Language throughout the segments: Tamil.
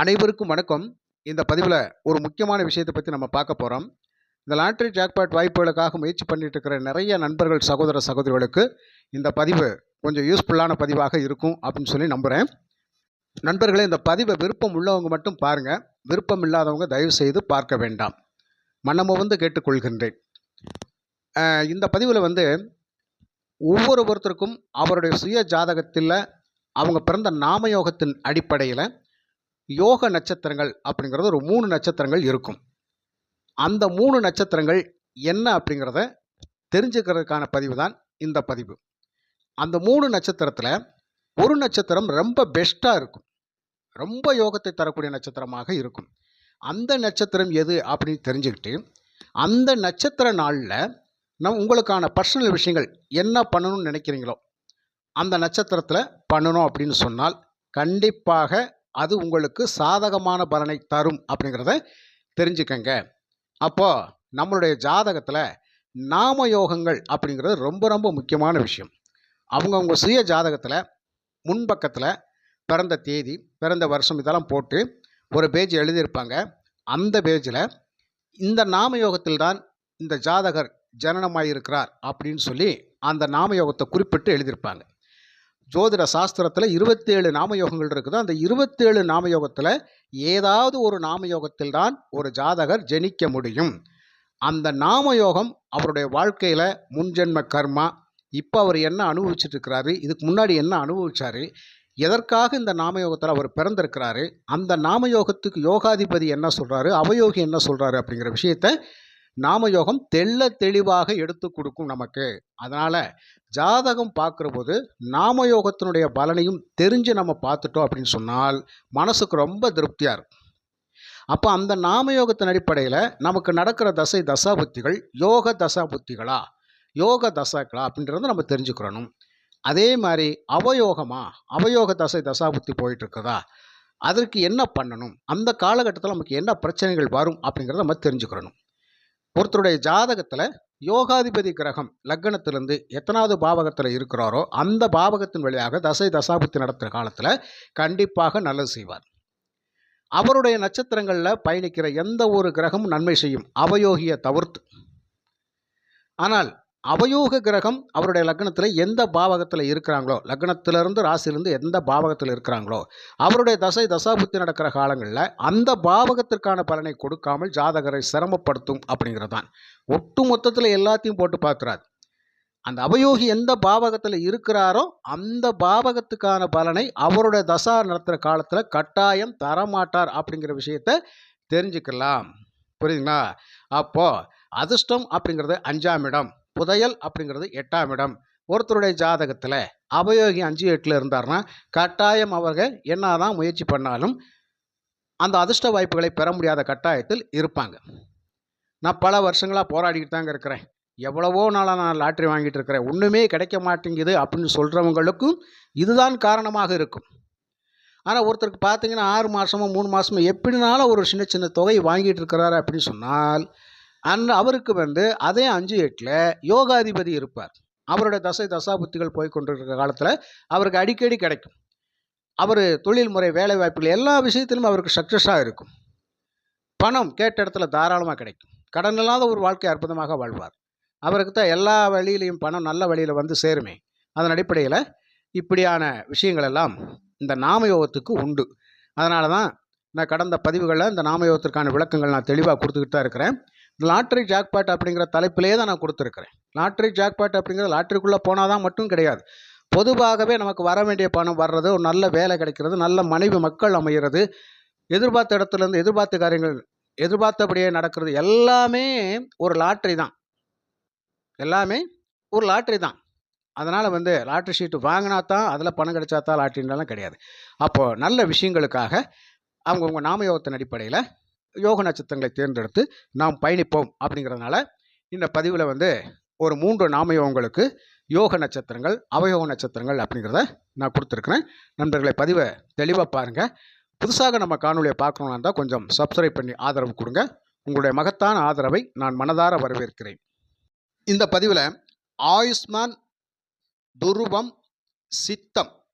அனைவருக்கும் வணக்கம். இந்த பதிவில் ஒரு முக்கியமான விஷயத்தை பற்றி நம்ம பார்க்க போகிறோம் இந்த லாட்ரி ஜாக்பாட் வாய்ப்புகளுக்காக முயற்சி பண்ணிட்டு இருக்கிற நிறைய நண்பர்கள் சகோதர சகோதரிகளுக்கு இந்த பதிவு கொஞ்சம் யூஸ்ஃபுல்லான பதிவாக இருக்கும் அப்படின்னு சொல்லி நம்புகிறேன் நண்பர்களே இந்த பதிவை விருப்பம் உள்ளவங்க மட்டும் பாருங்கள் விருப்பம் இல்லாதவங்க தயவு செய்து பார்க்க வேண்டாம். மனமுவந்து கேட்டுக்கொள்கின்றேன். இந்த பதிவில் வந்து ஒவ்வொரு ஒருத்தருக்கும் அவருடைய சுய ஜாதகத்தில் அவங்க பிறந்த நாமயோகத்தின் அடிப்படையில் யோக நட்சத்திரங்கள் அப்படிங்கிறது ஒரு மூணு நட்சத்திரங்கள் இருக்கும். அந்த மூணு நட்சத்திரங்கள் என்ன அப்படிங்கிறத தெரிஞ்சுக்கிறதுக்கான பதிவு தான் இந்த பதிவு. அந்த மூணு நட்சத்திரத்தில் ஒரு நட்சத்திரம் ரொம்ப பெஸ்ட்டாக இருக்கும். ரொம்ப யோகத்தை தரக்கூடிய நட்சத்திரமாக இருக்கும். அந்த நட்சத்திரம் எது அப்படின்னு தெரிஞ்சுக்கிட்டு அந்த நட்சத்திர நாளில் நம் உங்களுக்கான பர்சனல் விஷயங்கள் என்ன பண்ணணும்னு நினைக்கிறீங்களோ அந்த நட்சத்திரத்தில் பண்ணணும் அப்படின்னு சொன்னால் கண்டிப்பாக அது உங்களுக்கு சாதகமான பலனை தரும் அப்படிங்கிறத தெரிஞ்சுக்கங்க. அப்போது நம்மளுடைய ஜாதகத்தில் நாம யோகங்கள் அப்படிங்கிறது ரொம்ப ரொம்ப முக்கியமான விஷயம். அவங்கவுங்க சுய ஜாதகத்தில் முன்பக்கத்தில் பிறந்த தேதி பிறந்த வருஷம் இதெல்லாம் போட்டு ஒரு பேஜ் எழுதியிருப்பாங்க. அந்த பேஜில் இந்த நாமயோகத்தில் தான் இந்த ஜாதகர் ஜனனமாயிருக்கிறார் அப்படின்னு சொல்லி அந்த நாமயோகத்தை குறிப்பிட்டு எழுதியிருப்பாங்க. ஜோதிட சாஸ்திரத்தில் இருபத்தேழு நாமயோகங்கள் இருக்குது. அந்த இருபத்தேழு நாமயோகத்தில் ஏதாவது ஒரு நாமயோகத்தில் தான் ஒரு ஜாதகர் ஜெனிக்க முடியும். அந்த நாமயோகம் அவருடைய வாழ்க்கையில் முன்ஜென்ம கர்மா இப்போ அவர் என்ன அனுபவிச்சுட்டு இருக்கிறாரு இதுக்கு முன்னாடி என்ன அனுபவிச்சாரு எதற்காக இந்த நாமயோகத்தில் அவர் பிறந்திருக்கிறாரு அந்த நாமயோகத்துக்கு யோகாதிபதி என்ன சொல்கிறாரு அவயோகி என்ன சொல்கிறாரு அப்படிங்கிற விஷயத்த நாமயோகம் தெள்ள தெளிவாக எடுத்து கொடுக்கும் நமக்கு. அதனால் ஜாதகம் பார்க்குற போது நாமயோகத்தினுடைய பலனையும் தெரிஞ்சு நம்ம பார்த்துட்டோம் அப்படின்னு சொன்னால் மனசுக்கு ரொம்ப திருப்தியாக இருக்கும். அப்போ அந்த நாமயோகத்தின் அடிப்படையில் நமக்கு நடக்கிற தசை தசாபுத்திகள் யோக தசாபுத்திகளா? யோக தசாக்களா? அப்படின்றத நம்ம தெரிஞ்சுக்கிறணும். அதே மாதிரி அவயோகமா? அவயோக தசை தசாபுத்தி போயிட்டு இருக்குதா அதற்கு என்ன பண்ணணும்? அந்த காலகட்டத்தில் நமக்கு என்ன பிரச்சனைகள் வரும் அப்படிங்கிறத நம்ம தெரிஞ்சுக்கிறணும். ஒருத்தருடைய ஜாதகத்தில் யோகாதிபதி கிரகம் லக்னத்திலிருந்து எத்தனாவது பாவகத்தில் இருக்கிறாரோ அந்த பாவகத்தின் வழியாக தசை தசாபுத்தி நடத்துகிற காலத்தில் கண்டிப்பாக நல்லது செய்வார். அவருடைய நட்சத்திரங்களில் பயணிக்கிற எந்த ஒரு கிரகமும் நன்மை செய்யும். அவயோகியை தவிர்த்து. ஆனால் அவயோக கிரகம் அவருடைய லக்னத்தில் எந்த பாவகத்தில் இருக்கிறாங்களோ லக்னத்திலிருந்து ராசியிலிருந்து எந்த பாவகத்தில் இருக்கிறாங்களோ அவருடைய தசை தசாபுத்தி நடக்கிற காலங்களில் அந்த பாவகத்திற்கான பலனை கொடுக்காமல் ஜாதகரை சிரமப்படுத்தும் அப்படிங்கிறது தான் ஒட்டு மொத்தத்தில் எல்லாத்தையும் போட்டு பார்க்குறாரு. அந்த அவயோகி எந்த பாவகத்தில் இருக்கிறாரோ அந்த பாவகத்துக்கான பலனை அவருடைய தசா நடத்துகிற காலத்தில் கட்டாயம் தரமாட்டார் அப்படிங்கிற விஷயத்த தெரிஞ்சுக்கலாம். புரியுதுங்களா? அப்போது அதிர்ஷ்டம் அப்படிங்கிறது அஞ்சாம் இடம். புதையல் அப்படிங்கிறது எட்டாம் இடம். ஒருத்தருடைய ஜாதகத்தில் அபயோகி அஞ்சு எட்டில் இருந்தார்னா கட்டாயம் அவர்கள் என்னதான் முயற்சி பண்ணாலும் அந்த அதிர்ஷ்ட வாய்ப்புகளை பெற முடியாத கட்டாயத்தில் இருப்பாங்க. நான் பல வருஷங்களாக போராடிக்கிட்டு தாங்க இருக்கிறேன். எவ்வளவோ நாளாக நான் லாட்ரி வாங்கிட்டு இருக்கிறேன். ஒன்றுமே கிடைக்க மாட்டேங்குது அப்படின்னு சொல்கிறவங்களுக்கும் இதுதான் காரணமாக இருக்கும். ஆனால் ஒருத்தருக்கு பார்த்தீங்கன்னா ஆறு மாதமோ மூணு மாதமோ எப்படினாலும் ஒரு சின்ன சின்ன தொகை வாங்கிட்டு இருக்கிறாரு அப்படின்னு சொன்னால் அந் அவருக்கு வந்து அதே அஞ்சு எட்டில் யோகாதிபதி இருப்பார். அவருடைய தசை தசாபுத்திகள் போய் கொண்டிருக்கிற காலத்தில் அவருக்கு அடிக்கடி கிடைக்கும். அவர் தொழில் முறை வேலை வாய்ப்புகள் எல்லா விஷயத்திலும் அவருக்கு சக்ஸஸாக இருக்கும். பணம் கேட்ட இடத்துல தாராளமாக கிடைக்கும். கடன் இல்லாத ஒரு வாழ்க்கை அற்புதமாக வாழ்வார். அவருக்கு தான் எல்லா வழியிலையும் பணம் நல்ல வழியில் வந்து சேருமே. அதன் அடிப்படையில் இப்படியான விஷயங்கள் எல்லாம் இந்த நாமயோகத்துக்கு உண்டு. அதனால தான் நான் கடந்த பதிவுகளில் இந்த நாமயோகத்திற்கான விளக்கங்கள் நான் தெளிவாக கொடுத்துக்கிட்டு தான் இருக்கிறேன். லாட்ரி ஜாக்பாட் அப்படிங்கிற தலைப்பிலே தான் நான் கொடுத்துருக்குறேன். லாட்ரி ஜாக்பாட் அப்படிங்கிறது லாட்ரிக்குள்ளே போனால் தான் மட்டும் கிடையாது. பொதுவாகவே நமக்கு வர வேண்டிய பணம் வர்றது ஒரு நல்ல வேலை கிடைக்கிறது நல்ல மனைவி மக்கள் அமைகிறது எதிர்பார்த்த இடத்துலேருந்து எதிர்பார்த்த காரியங்கள் எதிர்பார்த்தபடியே நடக்கிறது எல்லாமே ஒரு லாட்ரி தான். எல்லாமே ஒரு லாட்ரி தான். அதனால் வந்து லாட்ரி ஷீட்டு வாங்கினா தான் அதில் பணம் கிடைச்சா தான் லாட்ரின்றலாம் கிடையாது. அப்போது நல்ல விஷயங்களுக்காக அவங்கவுங்க நாமயோகத்தின் அடிப்படையில் யோக நட்சத்திரங்களை தேர்ந்தெடுத்து நாம் பயணிப்போம் அப்படிங்கிறதுனால இந்த பதிவில் வந்து ஒரு மூன்று நாமயோகங்களுக்கு யோக நட்சத்திரங்கள் அவயோக நட்சத்திரங்கள் அப்படிங்கிறத நான் கொடுத்துருக்குறேன். நண்பர்களை பதிவை தெளிவாக பாருங்கள் புதுசாக நம்ம காணொலியை பார்க்கணுன்னா இருந்தால் கொஞ்சம் சப்ஸ்கிரைப் பண்ணி ஆதரவு கொடுங்க. உங்களுடைய மகத்தான ஆதரவை நான் மனதார வரவேற்கிறேன். இந்த பதிவில் ஆயுஷ்மான் துருவம் சித்தம்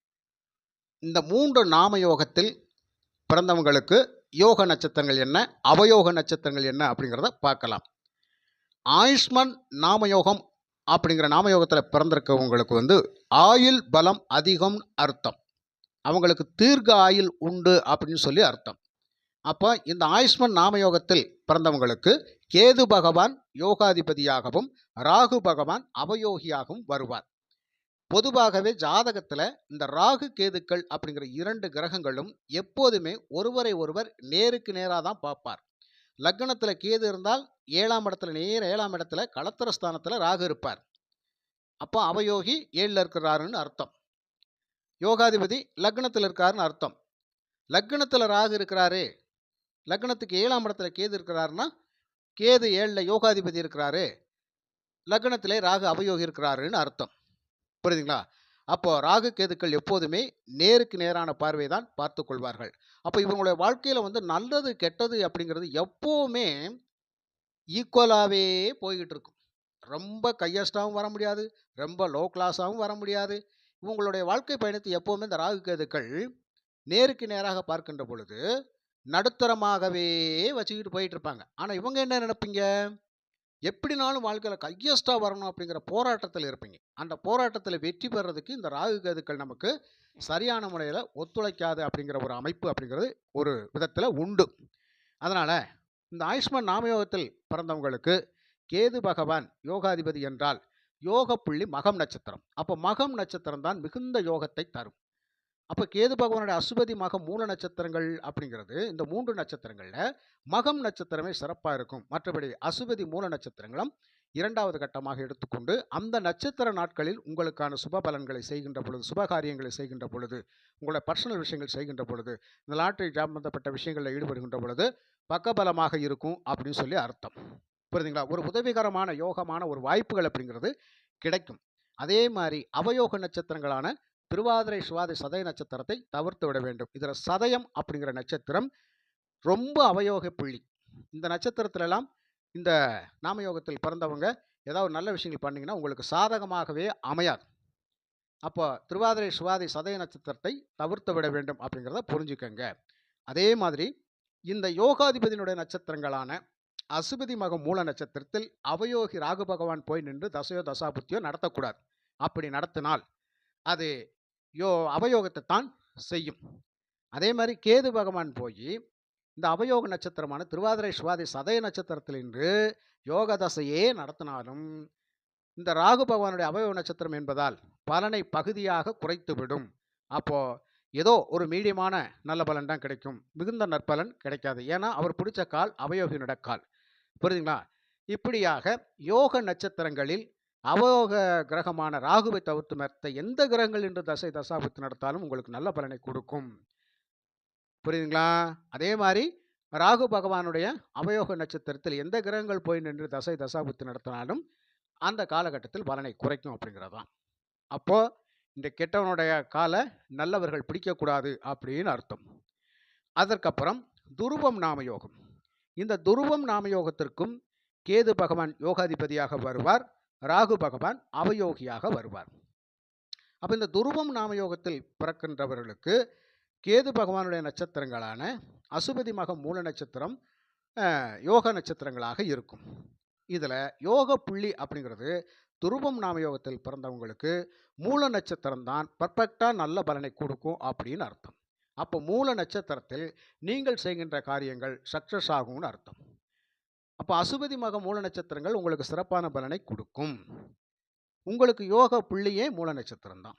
இந்த மூன்று நாமயோகத்தில் பிறந்தவங்களுக்கு யோக நட்சத்திரங்கள் என்ன? அவயோக நட்சத்திரங்கள் என்ன? அப்படிங்கிறத பார்க்கலாம். ஆயுஷ்மன் நாமயோகம் அப்படிங்கிற நாமயோகத்தில் பிறந்திருக்கவங்களுக்கு வந்து ஆயுள் பலம் அதிகம் அர்த்தம். அவங்களுக்கு தீர்க்க ஆயுள் உண்டு அப்படின்னு சொல்லி அர்த்தம். அப்போ இந்த ஆயுஷ்மன் நாமயோகத்தில் பிறந்தவங்களுக்கு கேது பகவான் யோகாதிபதியாகவும் ராகு பகவான் அவயோகியாகவும் வருவார். பொதுவாகவே ஜாதகத்தில் இந்த ராகு கேதுக்கள் அப்படிங்கிற இரண்டு கிரகங்களும் எப்போதுமே ஒருவரை ஒருவர் நேருக்கு நேராக தான் பார்ப்பார். லக்னத்தில் கேது இருந்தால் ஏழாம் இடத்துல நேர ஏழாம் இடத்துல களத்திரஸ்தானத்தில் ராகு இருப்பார். அப்போ அவயோகி ஏழில் இருக்கிறாருன்னு அர்த்தம். யோகாதிபதி லக்னத்தில் இருக்காருன்னு அர்த்தம். லக்னத்தில் ராகு இருக்கிறாரு லக்னத்துக்கு ஏழாம் இடத்துல கேது இருக்கிறாருன்னா கேது ஏழில் யோகாதிபதி இருக்கிறாரு லக்னத்திலே ராகு அவயோகி இருக்கிறாருன்னு அர்த்தம். புரியுதுங்களா? அப்போ ராகு கேதுக்கள் எப்போதுமே நேருக்கு நேரான பார்வை தான் பார்த்து கொள்வார்கள். அப்போ இவங்களுடைய வாழ்க்கையில் வந்து நல்லது கெட்டது அப்படிங்கிறது எப்போவுமே ஈக்குவலாகவே போய்கிட்டு இருக்கும். ரொம்ப கையஸ்டாகவும் வர முடியாது ரொம்ப லோ கிளாஸாகவும் வர முடியாது. இவங்களுடைய வாழ்க்கை பயணத்தை எப்போவுமே இந்த ராகு கேதுக்கள் நேருக்கு நேராக பார்க்கின்ற பொழுது நடுத்தரமாகவே வச்சுக்கிட்டு போயிட்டு இருப்பாங்க. ஆனால் இவங்க என்ன நினைப்பீங்க? எப்படினாலும் வாழ்க்கையில் ஹையஸ்ட்டாக வரணும் அப்படிங்கிற போராட்டத்தில் இருப்பீங்க. அந்த போராட்டத்தில் வெற்றி பெறதுக்கு இந்த ராகு கேதுக்கள் நமக்கு சரியான முறையில் ஒத்துழைக்காது அப்படிங்கிற ஒரு அமைப்பு அப்படிங்கிறது ஒரு விதத்தில் உண்டு. அதனால் இந்த ஆயுஷ்மான் நாமயோகத்தில் பிறந்தவங்களுக்கு கேது பகவான் யோகாதிபதி என்றால் யோக புள்ளி மகம் நட்சத்திரம். அப்போ மகம் நட்சத்திரம் தான் மிகுந்த யோகத்தை தரும். அப்போ கேது பகவானுடைய அசுபதி மகம் மூல நட்சத்திரங்கள் அப்படிங்கிறது இந்த மூன்று நட்சத்திரங்களில் மகம் நட்சத்திரமே சிறப்பாக இருக்கும். மற்றபடி அசுபதி மூல நட்சத்திரங்களும் இரண்டாவது கட்டமாக எடுத்துக்கொண்டு அந்த நட்சத்திர நாட்களில் உங்களுக்கான சுப பலன்களை செய்கின்ற பொழுது சுபகாரியங்களை செய்கின்ற பொழுது உங்களோட பர்சனல் விஷயங்கள் செய்கின்ற பொழுது இந்த லாட்டரி சம்பந்தப்பட்ட விஷயங்களில் ஈடுபடுகின்ற பொழுது பக்கபலமாக இருக்கும் அப்படின்னு சொல்லி அர்த்தம். புரியுதுங்களா? ஒரு உதவிகரமான யோகமான ஒரு வாய்ப்புகள் அப்படிங்கிறது கிடைக்கும். அதே மாதிரி அவயோக நட்சத்திரங்களான திருவாதிரை சுவாதி சதய நட்சத்திரத்தை தவிர்த்து விட வேண்டும். இதில் சதயம் அப்படிங்கிற நட்சத்திரம் ரொம்ப அவயோக புள்ளி. இந்த நட்சத்திரத்திலெல்லாம் இந்த நாமயோகத்தில் பிறந்தவங்க ஏதாவது நல்ல விஷயங்கள் பண்ணிங்கன்னா உங்களுக்கு சாதகமாகவே அமையாது. அப்போ திருவாதிரை சுவாதி சதய நட்சத்திரத்தை தவிர்த்து விட வேண்டும் அப்படிங்கிறத புரிஞ்சுக்கங்க. அதே மாதிரி இந்த யோகாதிபதியினுடைய நட்சத்திரங்களான அசுபதி மகம் மூல நட்சத்திரத்தில் அவயோகி ராகு பகவான் போய் நின்று தசையோ தசாபுத்தியோ நடத்தக்கூடாது. அப்படி நடத்தினால் அது யோ அவயோகத்தை தான் செய்யும். அதே மாதிரி கேது பகவான் போய் இந்த அவயோக நட்சத்திரமான திருவாதிரை சுவாதி சதய நட்சத்திரத்தில் நின்று யோக தசையே நடத்தினாலும் இந்த ராகு பகவானுடைய அவயோக நட்சத்திரம் என்பதால் பலனை பகுதியாக குறைத்துவிடும் அப்போ ஏதோ ஒரு மீடியமான நல்ல பலன் தான் கிடைக்கும். மிகுந்த நற்பலன் கிடைக்காது. ஏன்னா அவர் பிடிச்ச கால் அவயோகினுடைய கால். புரியுதுங்களா? இப்படியாக யோக நட்சத்திரங்களில் அவயோக கிரகமான ராகுவை தவிர்த்து மற்ற எந்த கிரகங்கள் என்று தசை தசாபுத்து நடத்தாலும் உங்களுக்கு நல்ல பலனை கொடுக்கும். புரியுதுங்களா? அதே மாதிரி ராகு பகவானுடைய அவயோக நட்சத்திரத்தில் எந்த கிரகங்கள் போய் நின்று தசை தசாபுத்தி நடத்தினாலும் அந்த காலகட்டத்தில் பலனை குறைக்கும் அப்படிங்கிறதான். அப்போ இந்த கெட்டவனுடைய காலை நல்லவர்கள் பிடிக்கக்கூடாது அப்படின்னு அர்த்தம். அதற்கப்புறம் துருவம் நாமயோகம் இந்த துருவம் நாமயோகத்திற்கும் கேது பகவான் யோகாதிபதியாக வருவார். ராகு பகவான் அவயோகியாக வருவார். அப்போ இந்த துருவம் நாமயோகத்தில் பிறக்கின்றவர்களுக்கு கேது பகவானுடைய நட்சத்திரங்களான அசுபதி மகம் மூல நட்சத்திரம் யோக நட்சத்திரங்களாக இருக்கும். இதில் யோக புள்ளி அப்படிங்கிறது துருவம் நாமயோகத்தில் பிறந்தவங்களுக்கு மூல நட்சத்திரம் தான் பர்ஃபெக்டாக நல்ல பலனை கொடுக்கும் அப்படின்னு அர்த்தம். அப்போ மூல நட்சத்திரத்தில் நீங்கள் செய்கின்ற காரியங்கள் சக்ஸஸ் ஆகும்னு அர்த்தம். அப்போ அசுபதி மக மூல நட்சத்திரங்கள் உங்களுக்கு சிறப்பான பலனை கொடுக்கும். உங்களுக்கு யோக புள்ளியே மூல நட்சத்திரம் தான்.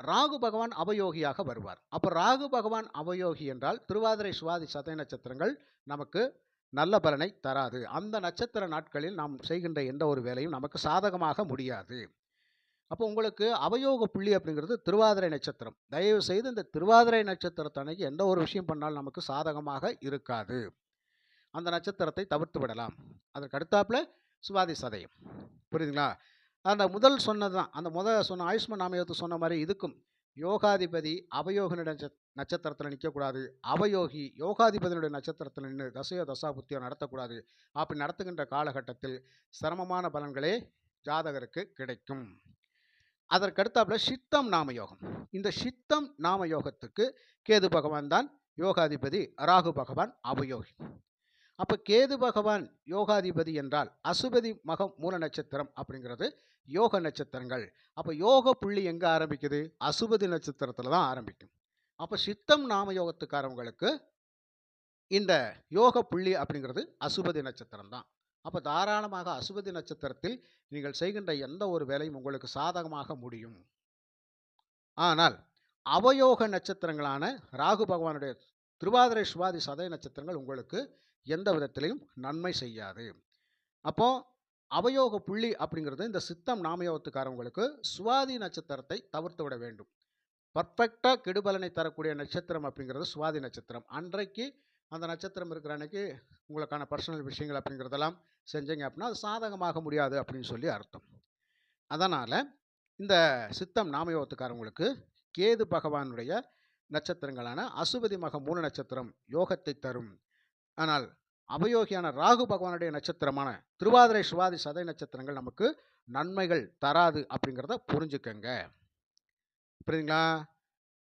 ராகு பகவான் அவயோகியாக வருவார். அப்போ ராகு பகவான் அவயோகி என்றால் திருவாதிரை சுவாதி சதய நட்சத்திரங்கள் நமக்கு நல்ல பலனை தராது. அந்த நட்சத்திர நாட்களில் நாம் செய்கின்ற எந்த ஒரு வேலையும் நமக்கு சாதகமாக முடியாது. அப்போ உங்களுக்கு அவயோக புள்ளி அப்படிங்கிறது திருவாதிரை நட்சத்திரம். தயவு செய்து இந்த திருவாதிரை நட்சத்திரத்தன்னைக்கு எந்த ஒரு விஷயம் பண்ணாலும் நமக்கு சாதகமாக இருக்காது. அந்த நட்சத்திரத்தை தவிர்த்து விடலாம். அதற்கு அடுத்தாப்புல சுவாதி சதயம். புரியுதுங்களா? அந்த முதல் சொன்னது தான் அந்த முதல் சொன்ன ஆயுஷ்மன் நாமயத்து சொன்ன மாதிரி இதுக்கும் யோகாதிபதி அவயோக நட்சத்திரத்தில் நிற்கக்கூடாது அவயோகி யோகாதிபதியுடைய நட்சத்திரத்தில் நின்று தசையோ தசாபுத்தியோ நடத்தக்கூடாது. அப்படி நடத்துகின்ற காலகட்டத்தில் சிரமமான பலன்களே ஜாதகருக்கு கிடைக்கும். அதற்கடுத்தாப்புல சித்தம் நாம யோகம். இந்த சித்தம் நாம யோகத்துக்கு கேது பகவான் தான் யோகாதிபதி. ராகு பகவான் அவயோகி. அப்போ கேது பகவான் யோகாதிபதி என்றால் அசுபதி மகம் மூல நட்சத்திரம் அப்படிங்கிறது யோக நட்சத்திரங்கள். அப்போ யோக புள்ளி எங்கே ஆரம்பிக்குது? அசுபதி நட்சத்திரத்தில் தான் ஆரம்பிக்கும். அப்போ சித்தம் நாம யோகத்துக்காரவங்களுக்கு இந்த யோக புள்ளி அப்படிங்கிறது அசுபதி நட்சத்திரம் தான். அப்போ தாராளமாக அசுபதி நட்சத்திரத்தில் நீங்கள் செய்கின்ற எந்த ஒரு வேலையும் உங்களுக்கு சாதகமாக முடியும். ஆனால் அவயோக நட்சத்திரங்களான ராகு பகவானுடைய திருவாதிரை சுவாதி சதய நட்சத்திரங்கள் உங்களுக்கு எந்த விதத்திலையும் நன்மை செய்யாது. அப்போ அவயோக புள்ளி அப்படிங்கிறது இந்த சித்தம் நாமயோகத்துக்காரவங்களுக்கு சுவாதி நட்சத்திரத்தை தவிர்த்து விட வேண்டும். பர்ஃபெக்டாக கெடுபலனை தரக்கூடிய நட்சத்திரம் அப்படிங்கிறது சுவாதி நட்சத்திரம். அன்றைக்கு அந்த நட்சத்திரம் இருக்கிற அன்னைக்கு உங்களுக்கான பர்சனல் விஷயங்கள் அப்படிங்கிறதெல்லாம் செஞ்சீங்க அப்படின்னா அது சாதகமாக முடியாது அப்படின்னு சொல்லி அர்த்தம். அதனால் இந்த சித்தம் நாமயோகத்துக்காரவங்களுக்கு கேது பகவானுடைய நட்சத்திரங்களான அசுபதி மக மூல நட்சத்திரம் யோகத்தை தரும். ஆனால் அபயோகியான ராகு பகவானுடைய நட்சத்திரமான திருவாதிரை சுவாதி சதை நட்சத்திரங்கள் நமக்கு நன்மைகள் தராது அப்படிங்கிறத புரிஞ்சுக்கங்க. புரியுதுங்களா?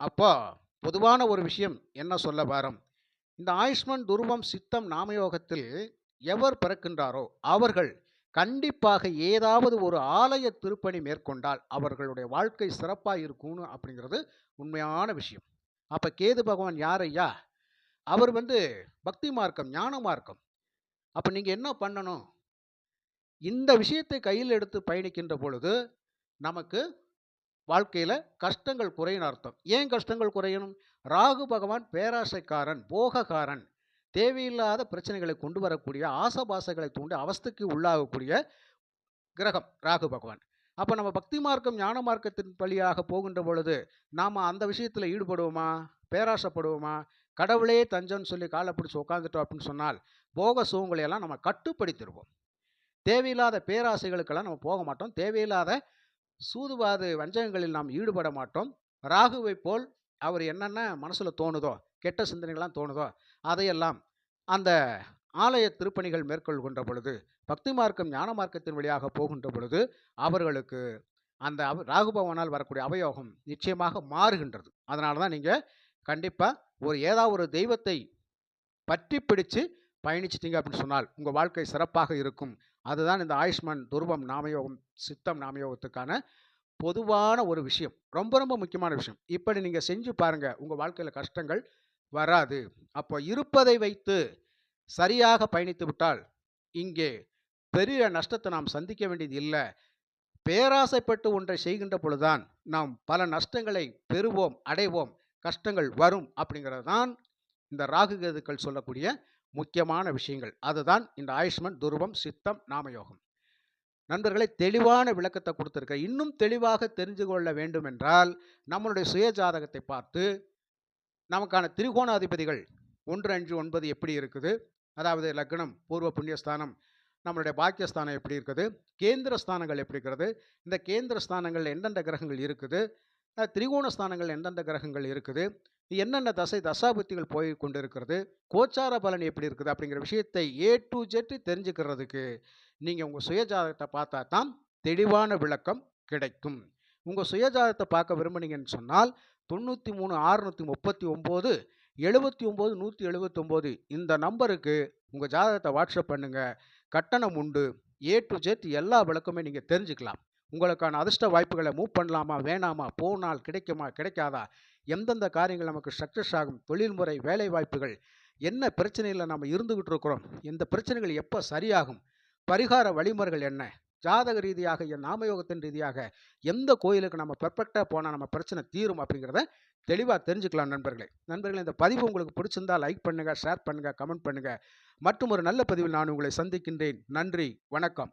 அப்போ பொதுவான ஒரு விஷயம் என்ன சொல்ல வரோம்? இந்த ஆயுஷ்மன் துருவம் சித்தம் நாமயோகத்தில் எவர் பிறக்கின்றாரோ அவர்கள் கண்டிப்பாக ஏதாவது ஒரு ஆலய திருப்பணி மேற்கொண்டால் அவர்களுடைய வாழ்க்கை சிறப்பாக இருக்கும்னு அப்படிங்கிறது உண்மையான விஷயம். அப்போ கேது பகவான் யார் ஐயா? அவர் வந்து பக்தி மார்க்கம் ஞான மார்க்கம். அப்போ நீங்கள் என்ன பண்ணணும்? இந்த விஷயத்தை கையில் எடுத்து பயணிக்கின்ற பொழுது நமக்கு வாழ்க்கையில் கஷ்டங்கள் குறையும் அர்த்தம். ஏன் கஷ்டங்கள் குறையணும்? ராகு பகவான் பேராசைக்காரன் போகக்காரன் தேவையில்லாத பிரச்சனைகளை கொண்டு வரக்கூடிய ஆசபாசைகளை தூண்டி அவஸ்துக்கு உள்ளாகக்கூடிய கிரகம் ராகு பகவான். அப்போ நம்ம பக்தி மார்க்கம் ஞான மார்க்கத்தின் வழியாக போகின்ற பொழுது நாம் அந்த விஷயத்தில் ஈடுபடுவோமா? பேராசைப்படுவோமா? கடவுளே தஞ்சம்னு சொல்லி காலை பிடிச்சி உட்காந்துட்டோம் அப்படின்னு சொன்னால் போக சுகங்களை நம்ம கட்டுப்படுத்திடுவோம். தேவையில்லாத பேராசைகளுக்கெல்லாம் நம்ம போக மாட்டோம். தேவையில்லாத சூதுவாது வஞ்சகங்களில் நாம் ஈடுபட மாட்டோம். ராகுவை போல் அவர் என்னென்ன மனசில் தோணுதோ கெட்ட சிந்தனைகள்லாம் தோணுதோ அதையெல்லாம் அந்த ஆலய திருப்பணிகள் மேற்கொள்கின்ற பொழுது பக்தி மார்க்கம் ஞான மார்க்கத்தின் வழியாக போகின்ற பொழுது அவர்களுக்கு அந்த ராகுபவனால் வரக்கூடிய அவயோகம் நிச்சயமாக மாறுகின்றது. அதனால தான் நீங்கள் கண்டிப்பாக ஒரு ஏதாவது ஒரு தெய்வத்தை பற்றி பிடிச்சு பயணிச்சிட்டிங்க அப்படின்னு சொன்னால் உங்கள் வாழ்க்கை சிறப்பாக இருக்கும். அதுதான் இந்த ஆயுஷ்மான் துருவம் நாமயோகம் சித்தம் நாமயோகத்துக்கான பொதுவான ஒரு விஷயம். ரொம்ப ரொம்ப முக்கியமான விஷயம். இப்படி நீங்கள் செஞ்சு பாருங்கள் உங்கள் வாழ்க்கையில் கஷ்டங்கள் வராது. அப்போ இருப்பதை வைத்து சரியாக பயணித்து விட்டால் இங்கே பெரிய நஷ்டத்தை நாம் சந்திக்க வேண்டியது இல்லை. பேராசைப்பட்டு ஒன்றை செய்கின்ற பொழுதுதான் நாம் பல நஷ்டங்களை பெறுவோம் அடைவோம். கஷ்டங்கள் வரும் அப்படிங்கிறது தான் இந்த ராகு கேதுக்கள் சொல்லக்கூடிய முக்கியமான விஷயங்கள். அதுதான் இந்த ஆயுஷ்மன் துருவம் சித்தம் நாமயோகம். நண்பர்களை தெளிவான விளக்கத்தை கொடுத்துருக்க. இன்னும் தெளிவாக தெரிஞ்சு கொள்ள வேண்டும் என்றால் நம்மளுடைய சுய ஜாதகத்தை பார்த்து நமக்கான திரிகோணாதிபதிகள் ஒன்று அஞ்சு ஒன்பது எப்படி இருக்குது? அதாவது லக்னம் பூர்வ புண்ணியஸ்தானம் நம்மளுடைய பாக்கியஸ்தானம் எப்படி இருக்குது? கேந்திர ஸ்தானங்கள் எப்படி இருக்கிறது இந்த கேந்திர ஸ்தானங்கள் எந்தெந்த கிரகங்கள் இருக்குது? திரிகோண ஸ்தானங்கள் எந்தெந்த கிரகங்கள் இருக்குது? என்னென்ன தசை தசாபுத்திகள் போய் கொண்டு இருக்கிறது கோச்சார பலன் எப்படி இருக்குது? அப்படிங்கிற விஷயத்தை ஏ டு ஜெட் தெரிஞ்சுக்கிறதுக்கு நீங்கள் உங்கள் சுயஜாதகத்தை பார்த்தா தான் தெளிவான விளக்கம் கிடைக்கும். உங்கள் சுயஜாதகத்தை பார்க்க விரும்புனீங்கன்னு சொன்னால் தொண்ணூற்றி மூணு ஆறுநூற்றி முப்பத்தி ஒம்பது எழுபத்தி ஒம்பது நூற்றி எழுபத்தொம்போது இந்த நம்பருக்கு உங்கள் ஜாதகத்தை வாட்ஸ்அப் பண்ணுங்கள் கட்டணம் உண்டு. ஏ டு ஜெட் எல்லா விளக்கமே நீங்கள் தெரிஞ்சுக்கலாம். உங்களுக்கான அதிர்ஷ்ட வாய்ப்புகளை மூவ் பண்ணலாமா வேணாமா போனால் கிடைக்குமா கிடைக்காதா? எந்தெந்த காரியங்கள் நமக்கு சக்ஸஸ் ஆகும்? தொழில்முறை வேலை வாய்ப்புகள் என்ன பிரச்சனையில் நம்ம இருந்துக்கிட்டு இருக்கிறோம்? இந்த பிரச்சனைகள் எப்போ சரியாகும்? பரிகார வழிமுறைகள் என்ன? ஜாதக ரீதியாக என் நாமயோகத்தின் ரீதியாக எந்த கோயிலுக்கு நம்ம பெர்ஃபெக்டாக போனால் நம்ம பிரச்சனை தீரும் அப்படிங்கிறத தெளிவாக தெரிஞ்சுக்கலாம் நண்பர்களே. நண்பர்களே இந்த பதிவு உங்களுக்கு பிடிச்சிருந்தா லைக் பண்ணுங்கள் ஷேர் பண்ணுங்கள் கமெண்ட் பண்ணுங்கள் மற்றும் ஒரு நல்ல பதிவில் நான் உங்களை சந்திக்கின்றேன். நன்றி வணக்கம்.